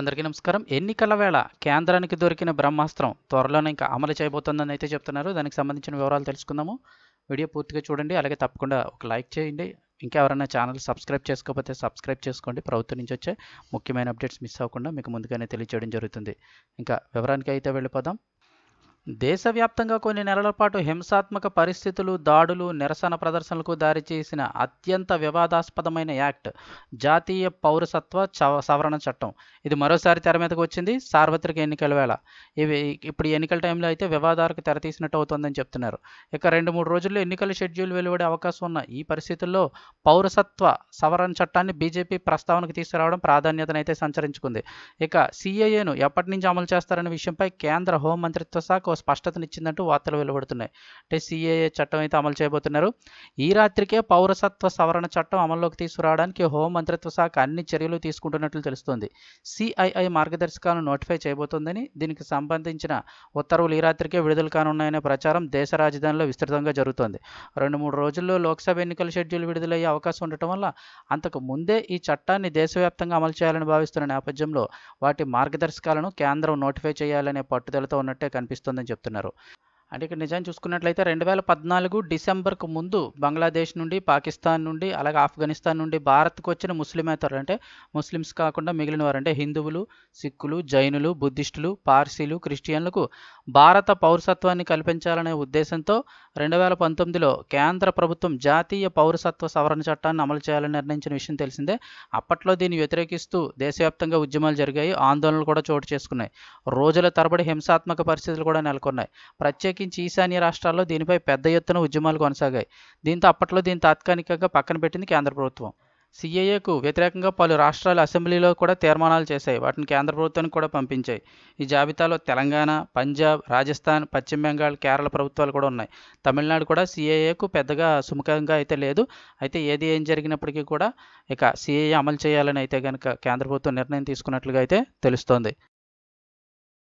అందరికీ నమస్కారం. ఎన్నికల వేళ కేంద్రానికి దొరికిన బ్రహ్మాస్త్రం త్వరలోనే ఇంకా అమలు చేయబోతుందని అయితే చెప్తున్నారు. దానికి సంబంధించిన వివరాలు తెలుసుకుందాము. వీడియో పూర్తిగా చూడండి. అలాగే తప్పకుండా ఒక లైక్ చేయండి. ఇంకా ఎవరైనా ఛానల్ సబ్స్క్రైబ్ చేసుకోకపోతే సబ్స్క్రైబ్ చేసుకోండి. ప్రభుత్వం నుంచి వచ్చే ముఖ్యమైన అప్డేట్స్ మిస్ అవ్వకుండా మీకు ముందుగానే తెలియజేయడం జరుగుతుంది. ఇంకా వివరానికి అయితే వెళ్ళిపోదాం. దేశవ్యాప్తంగా కొన్ని నెలల పాటు హింసాత్మక పరిస్థితులు దాడులు నిరసన ప్రదర్శనలకు దారితీసిన అత్యంత వివాదాస్పదమైన యాక్ట్ జాతీయ పౌరసత్వ సవరణ చట్టం. ఇది మరోసారి తెర మీదకు వచ్చింది. సార్వత్రిక ఎన్నికల వేళ. ఇవి ఇప్పుడు ఎన్నికల టైంలో అయితే వివాదాలకు తెరతీసినట్టు అవుతుందని చెప్తున్నారు. ఇక రెండు మూడు రోజుల్లో ఎన్నికల షెడ్యూల్ వెలువడే అవకాశం ఉన్న ఈ పరిస్థితుల్లో పౌరసత్వ సవరణ చట్టాన్ని బీజేపీ ప్రస్తావనకు తీసుకురావడం ప్రాధాన్యతనైతే సంచరించుకుంది. ఇక సిఏఏను ఎప్పటి నుంచి అమలు చేస్తారనే విషయంపై కేంద్ర హోంమంత్రిత్వ శాఖ ఓ స్పష్టతనిచ్చిందంటూ వార్తలు వెలువడుతున్నాయి. అంటే సిఏఏ చట్టం అయితే అమలు చేయబోతున్నారు. ఈ రాత్రికే పౌరసత్వ సవరణ చట్టం అమల్లోకి తీసుకురావడానికి హోంమంత్రిత్వ శాఖ అన్ని చర్యలు తీసుకుంటున్నట్లు తెలుస్తోంది. సిఐఐ మార్గదర్శకాలను నోటిఫై చేయబోతోందని దీనికి సంబంధించిన ఉత్తర్వులు ఈ రాత్రికే విడుదల కానున్నాయనే ప్రచారం దేశ రాజధానిలో విస్తృతంగా జరుగుతోంది. రెండు మూడు రోజుల్లో లోక్సభ ఎన్నికల షెడ్యూల్ విడుదలయ్యే అవకాశం ఉండటం వల్ల అంతకు ముందే ఈ చట్టాన్ని దేశవ్యాప్తంగా అమలు చేయాలని భావిస్తున్న నేపథ్యంలో వాటి మార్గదర్శకాలను కేంద్రం నోటిఫై చేయాలనే పట్టుదలతో ఉన్నట్టే చెప్తున్నారు. అంటే ఇక్కడ నిజాన్ని చూసుకున్నట్లయితే రెండు వేల పద్నాలుగు డిసెంబర్కు ముందు బంగ్లాదేశ్ నుండి పాకిస్తాన్ నుండి అలాగే ఆఫ్ఘనిస్తాన్ నుండి భారత్కు వచ్చిన ముస్లిమేతరులు అంటే ముస్లిమ్స్ కాకుండా మిగిలిన వారు అంటే హిందువులు సిక్కులు జైనులు బుద్ధిస్టులు పార్సీలు క్రిస్టియన్లకు భారత పౌరసత్వాన్ని కల్పించాలనే ఉద్దేశంతో రెండు వేల పంతొమ్మిదిలో కేంద్ర ప్రభుత్వం జాతీయ పౌరసత్వ సవరణ చట్టాన్ని అమలు చేయాలని నిర్ణయించిన విషయం తెలిసిందే. అప్పట్లో దీన్ని వ్యతిరేకిస్తూ దేశవ్యాప్తంగా ఉద్యమాలు జరిగాయి. ఆందోళనలు కూడా చోటు చేసుకున్నాయి. రోజుల తరబడి హింసాత్మక పరిస్థితులు కూడా నెలకొన్నాయి. ప్రత్యేక ప్రత్యేకించి ఈశాన్య రాష్ట్రాల్లో దీనిపై పెద్ద ఎత్తున ఉద్యమాలు కొనసాగాయి. దీంతో అప్పట్లో దీన్ని తాత్కాలికంగా పక్కన పెట్టింది కేంద్ర ప్రభుత్వం. సిఏఏకు వ్యతిరేకంగా పలు రాష్ట్రాలు అసెంబ్లీలో కూడా తీర్మానాలు చేశాయి. వాటిని కేంద్ర ప్రభుత్వానికి కూడా పంపించాయి. ఈ జాబితాలో తెలంగాణ పంజాబ్ రాజస్థాన్ పశ్చిమ బెంగాల్ కేరళ ప్రభుత్వాలు కూడా ఉన్నాయి. తమిళనాడు కూడా సిఏఏకు పెద్దగా సుముఖంగా అయితే లేదు. అయితే ఏది ఏం జరిగినప్పటికీ కూడా ఇక సిఏఏ అమలు చేయాలని అయితే కనుక కేంద్ర ప్రభుత్వం నిర్ణయం తీసుకున్నట్లుగా అయితే తెలుస్తోంది.